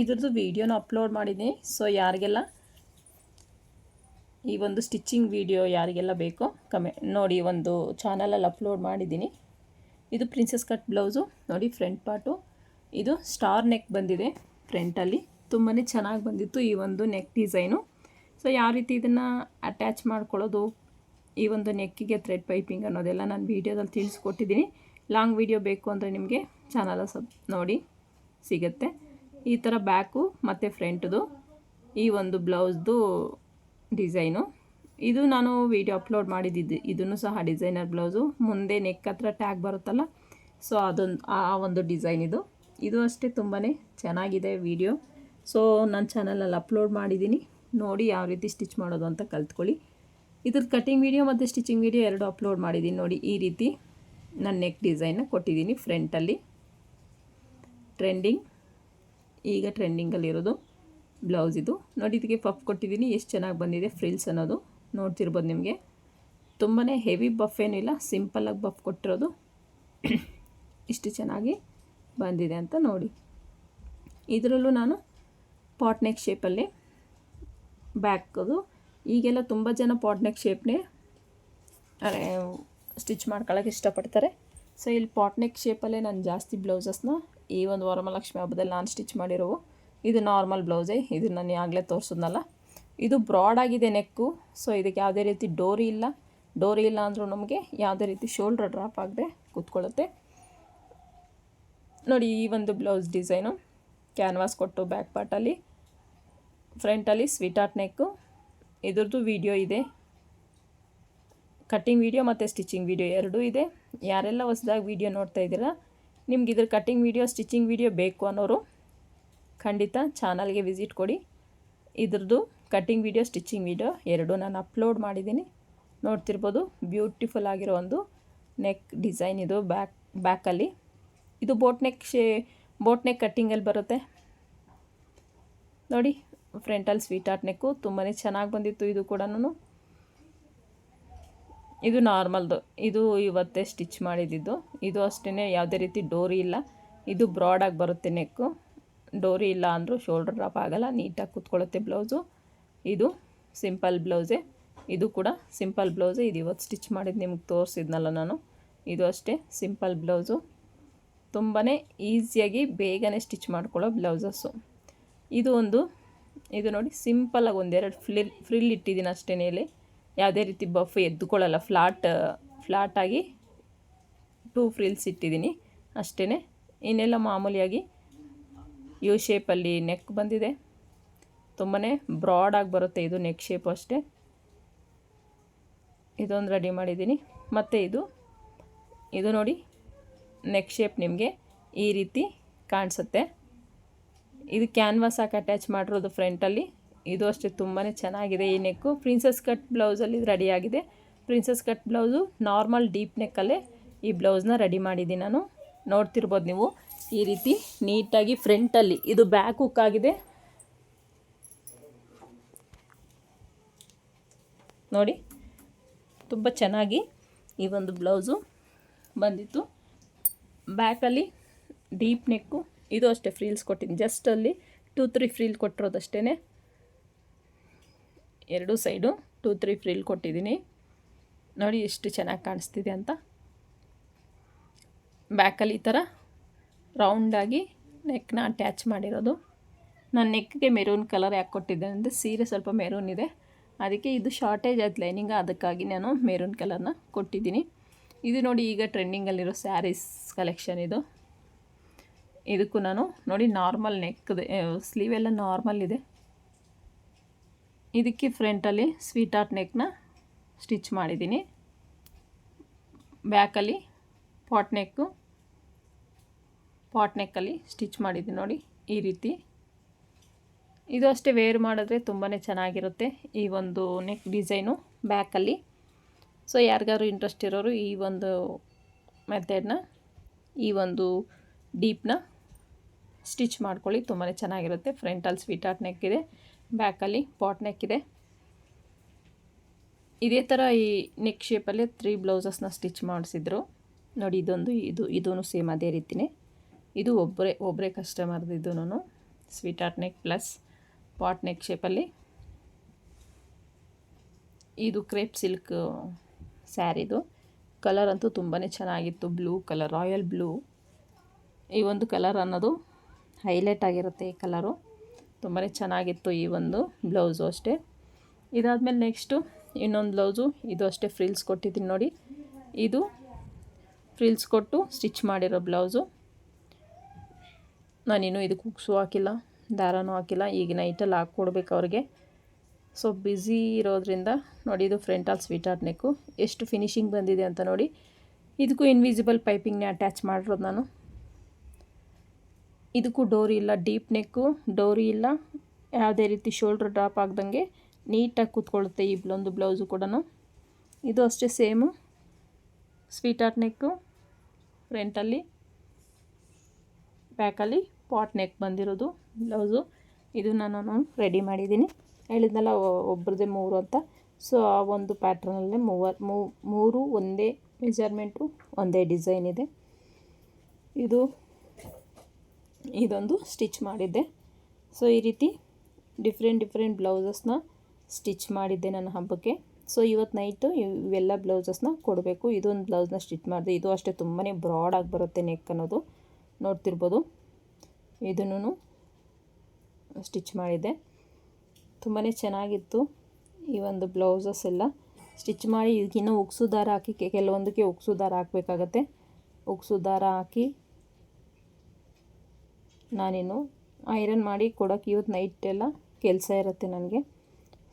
ಇದ್ರದ್ದು ವೀಡಿಯೋನ ಅಪ್ಲೋಡ್ ಮಾಡಿದ್ದೀನಿ. ಸೊ ಯಾರಿಗೆಲ್ಲ ಈ ಒಂದು ಸ್ಟಿಚ್ಚಿಂಗ್ ವಿಡಿಯೋ ಯಾರಿಗೆಲ್ಲ ಬೇಕೋ ಕಮೆ, ನೋಡಿ, ಒಂದು ಚಾನಲಲ್ಲಿ ಅಪ್ಲೋಡ್ ಮಾಡಿದ್ದೀನಿ. ಇದು ಪ್ರಿನ್ಸಸ್ ಕಟ್ ಬ್ಲೌಸು. ನೋಡಿ, ಫ್ರಂಟ್ ಪಾರ್ಟು. ಇದು ಸ್ಟಾರ್ ನೆಕ್ ಬಂದಿದೆ ಫ್ರಂಟಲ್ಲಿ. ತುಂಬಾ ಚೆನ್ನಾಗಿ ಬಂದಿತ್ತು ಈ ಒಂದು ನೆಕ್ ಡಿಸೈನು. ಸೊ ಯಾವ ರೀತಿ ಇದನ್ನು ಅಟ್ಯಾಚ್ ಮಾಡ್ಕೊಳ್ಳೋದು ಈ ಒಂದು ನೆಕ್ಕಿಗೆ ಥ್ರೆಡ್ ಪೈಪಿಂಗ್ ಅನ್ನೋದೆಲ್ಲ ನಾನು ವೀಡಿಯೋದಲ್ಲಿ ತಿಳಿಸ್ಕೊಟ್ಟಿದ್ದೀನಿ. ಲಾಂಗ್ ವೀಡಿಯೋ ಬೇಕು ಅಂದರೆ ನಿಮಗೆ ಚಾನಲ ಸಬ್, ನೋಡಿ ಸಿಗುತ್ತೆ. ಈ ಥರ ಬ್ಯಾಕು ಮತ್ತು ಫ್ರಂಟ್ದು ಈ ಒಂದು ಬ್ಲೌಸ್ದು ಡಿಸೈನು ಇದು ನಾನು ವೀಡಿಯೋ ಅಪ್ಲೋಡ್ ಮಾಡಿದ್ದಿದ್ದು ಇದನ್ನು ಸಹ ಡಿಸೈನರ್ ಬ್ಲೌಸು ಮುಂದೆ ನೆಕ್ ಹತ್ರ ಟ್ಯಾಗ್ ಬರುತ್ತಲ್ಲ ಸೊ ಅದೊಂದು, ಆ ಒಂದು ಡಿಸೈನ್ ಇದು. ಇದು ಅಷ್ಟೇ ತುಂಬಾ ಚೆನ್ನಾಗಿದೆ ವಿಡಿಯೋ ಸೊ ನನ್ನ ಚಾನಲಲ್ಲಿ ಅಪ್ಲೋಡ್ ಮಾಡಿದ್ದೀನಿ. ನೋಡಿ ಯಾವ ರೀತಿ ಸ್ಟಿಚ್ ಮಾಡೋದು ಅಂತ ಕಲ್ತ್ಕೊಳ್ಳಿ. ಇದ್ರದ್ದು ಕಟಿಂಗ್ ವೀಡಿಯೋ ಮತ್ತು ಸ್ಟಿಚಿಂಗ್ ವೀಡಿಯೋ ಎರಡು ಅಪ್ಲೋಡ್ ಮಾಡಿದ್ದೀನಿ ನೋಡಿ, ಈ ರೀತಿ ನಾನು ನೆಕ್ ಡಿಸೈನ್ನ ಕೊಟ್ಟಿದ್ದೀನಿ ಫ್ರಂಟಲ್ಲಿ ಟ್ರೆಂಡಿಂಗ್ ಈಗ ಟ್ರೆಂಡಿಂಗಲ್ಲಿರೋದು ಬ್ಲೌಸ್ ಇದು. ನೋಡಿ ಇದಕ್ಕೆ ಪಫ್ ಕೊಟ್ಟಿದ್ದೀನಿ ಎಷ್ಟು ಚೆನ್ನಾಗಿ ಬಂದಿದೆ ಫ್ರಿಲ್ಸ್ ಅನ್ನೋದು. ನೋಡ್ತಿರ್ಬೋದು ನಿಮಗೆ. ತುಂಬಾ ಹೆವಿ ಬಫ್ ಏನಿಲ್ಲ ಸಿಂಪಲ್ಲಾಗಿ ಬಫ್ ಕೊಟ್ಟಿರೋದು. ಇಷ್ಟು ಚೆನ್ನಾಗಿ ಬಂದಿದೆ ಅಂತ ನೋಡಿ. ಇದರಲ್ಲೂ ನಾನು ಪಾಟ್ನೆಕ್ ಶೇಪಲ್ಲಿ ಬ್ಯಾಕದು ಈಗೆಲ್ಲ ತುಂಬ ಜನ ಪಾಟ್ನೆಕ್ ಶೇಪ್ನೇ ಸ್ಟಿಚ್ ಮಾಡ್ಕೊಳ್ಳೋಕೆ ಇಷ್ಟಪಡ್ತಾರೆ. ಸೊ ಇಲ್ಲಿ ಪಾಟ್ನೆಕ್ ಶೇಪಲ್ಲೇ ನಾನು ಜಾಸ್ತಿ ಬ್ಲೌಸಸ್ನ ಈ ಒಂದು ವರಮಹಾಲಕ್ಷ್ಮಿ ಹಬ್ಬದಲ್ಲಿ ನಾನು ಸ್ಟಿಚ್ ಮಾಡಿರೋವು. ಇದು ನಾರ್ಮಲ್ ಬ್ಲೌಸೇ, ಇದು ನಾನು ಆಗಲೇ ತೋರಿಸಿದ್ನಲ್ಲ. ಇದು ಬ್ರಾಡ್ ಆಗಿದೆ ನೆಕ್ಕು ಸೊ ಇದಕ್ಕೆ ಯಾವುದೇ ರೀತಿ ಡೋರಿ ಇಲ್ಲ. ಡೋರಿ ಇಲ್ಲ ಅಂದರೂ ನಮಗೆ ಯಾವುದೇ ರೀತಿ ಶೋಲ್ಡ್ರ್ ಡ್ರಾಪ್ ಆಗದೆ ಕೂತ್ಕೊಳ್ಳುತ್ತೆ. ನೋಡಿ, ಈ ಒಂದು ಬ್ಲೌಸ್ ಡಿಸೈನು ಕ್ಯಾನ್ವಾಸ್ ಕೊಟ್ಟು ಬ್ಯಾಕ್ ಪಾರ್ಟಲ್ಲಿ ಫ್ರಂಟಲ್ಲಿ ಸ್ವೀಟ್ ಆರ್ಟ್ ನೆಕ್ಕು ಇದ್ರದ್ದು ವಿಡಿಯೋ ಇದೆ. ಕಟ್ಟಿಂಗ್ ವಿಡಿಯೋ ಮತ್ತು ಸ್ಟಿಚಿಂಗ್ ವಿಡಿಯೋ ಎರಡೂ ಇದೆ. ಯಾರೆಲ್ಲ ಹೊಸದಾಗಿ ವಿಡಿಯೋ ನೋಡ್ತಾ ಇದ್ದೀರ, ನಿಮ್ಗೆ ಇದ್ರ ಕಟ್ಟಿಂಗ್ ವಿಡಿಯೋ ಸ್ಟಿಚಿಂಗ್ ವಿಡಿಯೋ ಬೇಕು ಅನ್ನೋರು ಖಂಡಿತ ಚಾನಲ್ಗೆ ವಿಸಿಟ್ ಕೊಡಿ. ಇದ್ರದ್ದು ಕಟ್ಟಿಂಗ್ ವಿಡಿಯೋ ಸ್ಟಿಚಿಂಗ್ ವಿಡಿಯೋ ಎರಡೂ ನಾನು ಅಪ್ಲೋಡ್ ಮಾಡಿದ್ದೀನಿ. ನೋಡ್ತಿರ್ಬೋದು ಬ್ಯೂಟಿಫುಲ್ ಆಗಿರೋ ಒಂದು ನೆಕ್ ಡಿಸೈನ್ ಇದು ಬ್ಯಾಕ್ ಬ್ಯಾಕಲ್ಲಿ ಇದು ಬೋಟ್ ನೆಕ್ ಶೇ ಬೋಟ್ ನೆಕ್ ಕಟ್ಟಿಂಗಲ್ಲಿ ಬರುತ್ತೆ. ನೋಡಿ. ಫ್ರಂಟಲ್ಲಿ ಸ್ವೀಟ್ ಆರ್ಟ್ ನೆಕ್ಕು ತುಂಬಾ ಚೆನ್ನಾಗಿ ಬಂದಿತ್ತು ಇದು ಕೂಡ ಇದು ನಾರ್ಮಲ್ದು. ಇದು ಇವತ್ತೇ ಸ್ಟಿಚ್ ಮಾಡಿದ್ದು. ಇದು ಅಷ್ಟೇ ಯಾವುದೇ ರೀತಿ ಡೋರಿ ಇಲ್ಲ. ಇದು ಬ್ರಾಡಾಗಿ ಬರುತ್ತೆ ನೆಕ್ಕು ಡೋರಿ ಇಲ್ಲ ಅಂದರೂ ಶೋಲ್ಡರ್ ಡ್ರಾಪ್ ಆಗೋಲ್ಲ, ನೀಟಾಗಿ ಕೂತ್ಕೊಳ್ಳುತ್ತೆ ಬ್ಲೌಸು ಇದು ಸಿಂಪಲ್ ಬ್ಲೌಸೆ ಇದು ಕೂಡ ಸಿಂಪಲ್ ಬ್ಲೌಸೆ ಇದು ಇವತ್ತು ಸ್ಟಿಚ್ ಮಾಡಿದ್ದು ನಿಮ್ಗೆ ತೋರಿಸಿದ್ನಲ್ಲ ನಾನು. ಇದು ಅಷ್ಟೇ ಸಿಂಪಲ್ ಬ್ಲೌಸು ತುಂಬಾ ಈಸಿಯಾಗಿ ಬೇಗನೆ ಸ್ಟಿಚ್ ಮಾಡ್ಕೊಳ್ಳೋ ಬ್ಲೌಸಸ್ಸು ಇದು ಒಂದು ಇದು ನೋಡಿ ಸಿಂಪಲಾಗಿ ಒಂದೆರಡು ಫ್ಲಿಲ್ ಫ್ರಿಲ್ ಇಟ್ಟಿದ್ದೀನಿ ಅಷ್ಟೇ ಇಲ್ಲಿ ಯಾವುದೇ ರೀತಿ ಬಫ್ ಎದ್ದುಕೊಳ್ಳಲ್ಲ ಫ್ಲಾಟ್ ಫ್ಲಾಟಾಗಿ ಟೂ ಫ್ರಿಲ್ಸ್ ಇಟ್ಟಿದ್ದೀನಿ ಅಷ್ಟೇ ಇನ್ನೆಲ್ಲ ಮಾಮೂಲಿಯಾಗಿ ಯು ಶೇಪಲ್ಲಿ ನೆಕ್ ಬಂದಿದೆ. ತುಂಬಾ ಬ್ರಾಡಾಗಿ ಬರುತ್ತೆ ಇದು ನೆಕ್ ಶೇಪು ಅಷ್ಟೇ. ಇದೊಂದು ರೆಡಿ ಮಾಡಿದ್ದೀನಿ ಮತ್ತು ಇದು ಇದು ನೋಡಿ ನೆಕ್ ಶೇಪ್ ನಿಮಗೆ ಈ ರೀತಿ ಕಾಣಿಸುತ್ತೆ. ಇದು ಕ್ಯಾನ್ವಾಸ್ ಹಾಕಿ ಅಟ್ಯಾಚ್ ಮಾಡಿರೋದು ಫ್ರಂಟಲ್ಲಿ ಇದು ಅಷ್ಟೇ ತುಂಬಾ ಚೆನ್ನಾಗಿದೆ ಈ ನೆಕ್ಕು ಪ್ರಿನ್ಸಸ್ ಕಟ್ ಬ್ಲೌಸಲ್ಲಿ ರೆಡಿಯಾಗಿದೆ princess cut blouse normal deep ನೆಕ್ಕಲ್ಲೇ ಈ ಬ್ಲೌಸ್ನ ರೆಡಿ ಮಾಡಿದ್ದೀನಿ ನಾನು. ನೋಡ್ತಿರ್ಬೋದು ನೀವು. ಈ ರೀತಿ ನೀಟಾಗಿ ಫ್ರಂಟಲ್ಲಿ ಇದು ಬ್ಯಾಕ್ ಹುಕ್ ಆಗಿದೆ. ನೋಡಿ, ತುಂಬ ಚೆನ್ನಾಗಿ ಈ ಒಂದು ಬ್ಲೌಸು ಬಂದಿತ್ತು. ಬ್ಯಾಕಲ್ಲಿ ಡೀಪ್ ನೆಕ್ಕು ಇದು ಅಷ್ಟೇ ಫ್ರೀಲ್ಸ್ ಕೊಟ್ಟಿದ್ದೀನಿ. ಜಸ್ಟ್ ಅಲ್ಲಿ ಟೂ ತ್ರೀ ಫ್ರೀಲ್ ಕೊಟ್ಟಿರೋದಷ್ಟೇ ಎರಡೂ ಸೈಡು ಟೂ ತ್ರೀ ಫ್ರೀಲ್ ಕೊಟ್ಟಿದ್ದೀನಿ. ನೋಡಿ ಎಷ್ಟು ಚೆನ್ನಾಗಿ ಕಾಣಿಸ್ತಿದೆ ಅಂತ. ಬ್ಯಾಕಲ್ಲಿ ಈ ಥರ ರೌಂಡಾಗಿ ನೆಕ್ನ ಅಟ್ಯಾಚ್ ಮಾಡಿರೋದು. ನನ್ನ ನೆಕ್ಗೆ ಮೆರೂನ್ ಕಲರ್ ಯಾಕೆ ಕೊಟ್ಟಿದ್ದೆ ಅಂದರೆ ಸೀರೆ ಸ್ವಲ್ಪ ಮೆರೂನ್ ಇದೆ. ಅದಕ್ಕೆ ಇದು ಶಾರ್ಟೇಜ್ ಆಯ್ತು ಲೈನಿಂಗ್ ಅದಕ್ಕಾಗಿ ನಾನು ಮೆರೂನ್ ಕಲರ್ನ ಕೊಟ್ಟಿದ್ದೀನಿ. ಇದು ನೋಡಿ ಈಗ ಟ್ರೆಂಡಿಂಗಲ್ಲಿರೋ ಸ್ಯಾರೀಸ್ ಕಲೆಕ್ಷನ್ ಇದು. ಇದಕ್ಕೂ ನಾನು ನೋಡಿ ನಾರ್ಮಲ್ ನೆಕ್ದು ಸ್ಲೀವ್ ಎಲ್ಲ ನಾರ್ಮಲ್ ಇದೆ. ಇದಕ್ಕೆ ಫ್ರಂಟಲ್ಲಿ ಸ್ವೀಟ್ ಆರ್ಟ್ ನೆಕ್ನ ಸ್ಟಿಚ್ ಮಾಡಿದ್ದೀನಿ. ಬ್ಯಾಕಲ್ಲಿ ಪಾಟ್ ನೆಕ್ಕು ಪಾಟ್ ನೆಕ್ಕಲ್ಲಿ ಸ್ಟಿಚ್ ಮಾಡಿದ್ದೀನಿ ನೋಡಿ ಈ ರೀತಿ. ಇದು ಅಷ್ಟೇ ವೇರ್ ಮಾಡಿದ್ರೆ ತುಂಬಾ ಚೆನ್ನಾಗಿರುತ್ತೆ ಈ ಒಂದು ನೆಕ್ ಡಿಸೈನು ಬ್ಯಾಕಲ್ಲಿ ಸೊ ಯಾರಿಗಾದ್ರು ಇಂಟ್ರೆಸ್ಟ್ ಇರೋರು ಈ ಒಂದು ಮೆಥಡ್ನ ಈ ಒಂದು ಡೀಪ್ನ ಸ್ಟಿಚ್ ಮಾಡ್ಕೊಳ್ಳಿ ತುಂಬಾ ಚೆನ್ನಾಗಿರುತ್ತೆ. ಫ್ರಂಟಲ್ಲಿ ಸ್ವೀಟ್ ಆರ್ಟ್ ನೆಕ್ ಇದೆ, ಬ್ಯಾಕಲ್ಲಿ ಪಾಟ್ ನೆಕ್ ಇದೆ. ಇದೇ ಥರ ಈ ನೆಕ್ ಶೇಪಲ್ಲೇ ತ್ರೀ ಬ್ಲೌಸಸ್ನ ಸ್ಟಿಚ್ ಮಾಡಿಸಿದ್ರು. ನೋಡಿ, ಇದೊಂದು, ಇದು ಇದೂ ಸೇಮ್ ಅದೇ ರೀತಿನೇ. ಇದು ಒಬ್ಬರೇ ಒಬ್ಬರೇ ಕಸ್ಟಮರ್ದು ಇದೂ sweetheart neck plus pot neck ಶೇಪಲ್ಲಿ. ಇದು ಕ್ರೇಪ್ ಸಿಲ್ಕ್ ಸ್ಯಾರಿದು. ಕಲರ್ ಅಂತೂ ತುಂಬಾ ಚೆನ್ನಾಗಿತ್ತು. Blue colour, royal blue. ಈ ಒಂದು ಕಲರ್ ಅನ್ನೋದು ಹೈಲೈಟ್ ಆಗಿರುತ್ತೆ ಈ ಕಲರು. ತುಂಬಾ ಚೆನ್ನಾಗಿತ್ತು ಈ ಒಂದು ಬ್ಲೌಸು ಅಷ್ಟೇ. ಇದಾದಮೇಲೆ ನೆಕ್ಸ್ಟು ಇನ್ನೊಂದು ಬ್ಲೌಸು, ಇದು ಅಷ್ಟೇ ಫ್ರಿಲ್ಸ್ ಕೊಟ್ಟಿದ್ದೀನಿ ನೋಡಿ. ಇದು ಫ್ರಿಲ್ಸ್ ಕೊಟ್ಟು ಸ್ಟಿಚ್ ಮಾಡಿರೋ ಬ್ಲೌಸು. ನಾನಿನ್ನು ಇದಕ್ಕೆ ಕುಕ್ಸು ಹಾಕಿಲ್ಲ, ದಾರನೂ ಹಾಕಿಲ್ಲ ಈಗ ನೈಟಲ್ಲಿ ಹಾಕ್ಕೊಡ್ಬೇಕು ಅವ್ರಿಗೆ. ಸೊ ಬ್ಯುಸಿ ಇರೋದ್ರಿಂದ ನೋಡಿ ಇದು ಆಲ್ ಸ್ವೀಟ್ ನೆಕ್ಕು ಎಷ್ಟು ಫಿನಿಶಿಂಗ್ ಬಂದಿದೆ ಅಂತ ನೋಡಿ. ಇದಕ್ಕೂ ಇನ್ವಿಸಿಬಲ್ ಪೈಪಿಂಗ್ನೇ ಅಟ್ಯಾಚ್ ಮಾಡಿರೋದು ನಾನು. ಇದಕ್ಕೂ ಡೋರಿ ಇಲ್ಲ, ಡೀಪ್ ನೆಕ್ಕು ಡೋರಿ ಇಲ್ಲ. ಯಾವುದೇ ರೀತಿ ಶೋಲ್ಡ್ರ್ ಡ್ರಾಪ್ ಆಗ್ದಂಗೆ ನೀಟಾಗಿ ಕೂತ್ಕೊಳ್ಳುತ್ತೆ ಈ ಬ್ಲೊಂದು ಬ್ಲೌಸು ಕೂಡ ಇದು ಅಷ್ಟೇ ಸೇಮು. ಸ್ವೀಟ್ ಆರ್ಟ್ ನೆಕ್ಕು, ಫ್ರಂಟಲ್ಲಿ, ಬ್ಯಾಕಲ್ಲಿ ಪಾಟ್ ನೆಕ್ ಬಂದಿರೋದು ಬ್ಲೌಸು. ಇದು ನಾನು ರೆಡಿ ಮಾಡಿದ್ದೀನಿ. ಹೇಳಿದ್ನಲ್ಲ ಒಬ್ರದೇ ಮೂರು ಅಂತ. ಸೊ, ಆ ಒಂದು ಪ್ಯಾಟ್ರನಲ್ಲೇ ಮೂವರ್ ಮೂರು ಒಂದೇ ಮೆಜರ್ಮೆಂಟು, ಒಂದೇ ಡಿಸೈನ್ ಇದೆ. ಇದು ಇದೊಂದು ಸ್ಟಿಚ್ ಮಾಡಿದ್ದೆ. ಸೊ ಈ ರೀತಿ ಡಿಫ್ರೆಂಟ್ ಡಿಫ್ರೆಂಟ್ ಬ್ಲೌಸಸ್ನ ಸ್ಟಿಚ್ ಮಾಡಿದ್ದೆ ನನ್ನ ಹಬ್ಬಕ್ಕೆ. ಸೊ ಇವತ್ತು ನೈಟು ಇವೆಲ್ಲ ಬ್ಲೌಸಸ್ನ ಕೊಡಬೇಕು. ಇದೊಂದು ಬ್ಲೌಸ್ನ ಸ್ಟಿಚ್ ಮಾಡಿದೆ. ಇದು ಅಷ್ಟೇ ತುಂಬಾ ಬ್ರಾಡಾಗಿ ಬರುತ್ತೆ ನೆಕ್ ಅನ್ನೋದು. ನೋಡ್ತಿರ್ಬೋದು. ಇದನ್ನು ಸ್ಟಿಚ್ ಮಾಡಿದ್ದೆ. ತುಂಬಾ ಚೆನ್ನಾಗಿತ್ತು ಈ ಒಂದು ಬ್ಲೌಸಸ್ ಎಲ್ಲ. ಸ್ಟಿಚ್ ಮಾಡಿ ಇದಕ್ಕಿನ್ನೂ ಉಕ್ಸು ದಾರ ಹಾಕಿ ಕೆಲವೊಂದಕ್ಕೆ ಉಕ್ಸು ದಾರ ಹಾಕಬೇಕಾಗತ್ತೆ. ಉಕ್ಸು ದಾರ ಹಾಕಿ ನಾನಿನ್ನು ಐರನ್ ಮಾಡಿ ಕೊಡೋಕೆ ಇವತ್ತು ನೈಟ್ ಎಲ್ಲ ಕೆಲಸ ಇರುತ್ತೆ ನನಗೆ.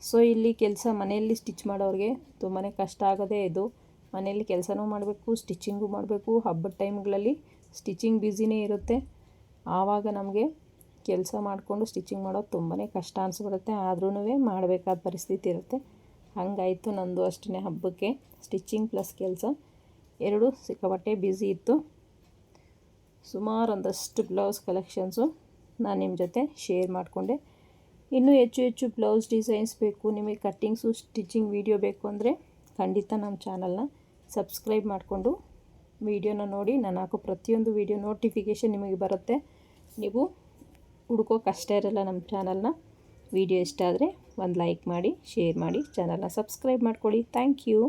ಸೊ ಇಲ್ಲಿ ಕೆಲಸ ಮನೆಯಲ್ಲಿ ಸ್ಟಿಚ್ ಮಾಡೋರಿಗೆ ತುಂಬಾ ಕಷ್ಟ ಆಗೋದೇ ಇದು. ಮನೆಯಲ್ಲಿ ಕೆಲಸನೂ ಮಾಡಬೇಕು ಸ್ಟಿಚಿಂಗು ಮಾಡಬೇಕು. ಹಬ್ಬದ ಟೈಮ್ಗಳಲ್ಲಿ ಸ್ಟಿಚಿಂಗ್ ಬ್ಯುಸಿನೇ ಇರುತ್ತೆ. ಆವಾಗ ನಮಗೆ ಕೆಲಸ ಮಾಡಿಕೊಂಡು ಸ್ಟಿಚಿಂಗ್ ಮಾಡೋದು ತುಂಬಾ ಕಷ್ಟ ಅನಿಸ್ಬಿಡುತ್ತೆ. ಆದ್ರೂ ಮಾಡಬೇಕಾದ ಪರಿಸ್ಥಿತಿ ಇರುತ್ತೆ. ಹಾಗಾಯಿತು ನಂದು ಅಷ್ಟೇ ಹಬ್ಬಕ್ಕೆ ಸ್ಟಿಚಿಂಗ್ ಪ್ಲಸ್ ಕೆಲಸ. ಎರಡು ಸಿಕ್ಕಾಪಟ್ಟೆ ಬ್ಯುಸಿ ಇತ್ತು. ಸುಮಾರು ಒಂದಷ್ಟು ಬ್ಲೌಸ್ ಕಲೆಕ್ಷನ್ಸು ನಾನು ನಿಮ್ಮ ಜೊತೆ ಶೇರ್ ಮಾಡಿಕೊಂಡೆ. ಇನ್ನೂ ಹೆಚ್ಚು ಹೆಚ್ಚು ಬ್ಲೌಸ್ ಡಿಸೈನ್ಸ್ ಬೇಕು, ನಿಮಗೆ ಕಟ್ಟಿಂಗ್ಸು, ಸ್ಟಿಚಿಂಗ್ ವೀಡಿಯೋ ಬೇಕು ಅಂದರೆ ಖಂಡಿತ ನಮ್ಮ ಚಾನಲ್ನ ಸಬ್ಸ್ಕ್ರೈಬ್ ಮಾಡಿಕೊಂಡು ವೀಡಿಯೋನ ನೋಡಿ. ನಾನು ಹಾಕೋ ಪ್ರತಿಯೊಂದು ವೀಡಿಯೋ ನೋಟಿಫಿಕೇಷನ್ ನಿಮಗೆ ಬರುತ್ತೆ. ನೀವು ಹುಡುಕೋ ಕಷ್ಟ ಇರಲ್ಲ ನಮ್ಮ ಚಾನಲ್ನ. ವೀಡಿಯೋ ಇಷ್ಟ ಆದರೆ ಒಂದು ಲೈಕ್ ಮಾಡಿ, ಶೇರ್ ಮಾಡಿ, ಚಾನಲ್ನ ಸಬ್ಸ್ಕ್ರೈಬ್ ಮಾಡ್ಕೊಳ್ಳಿ. Thank you.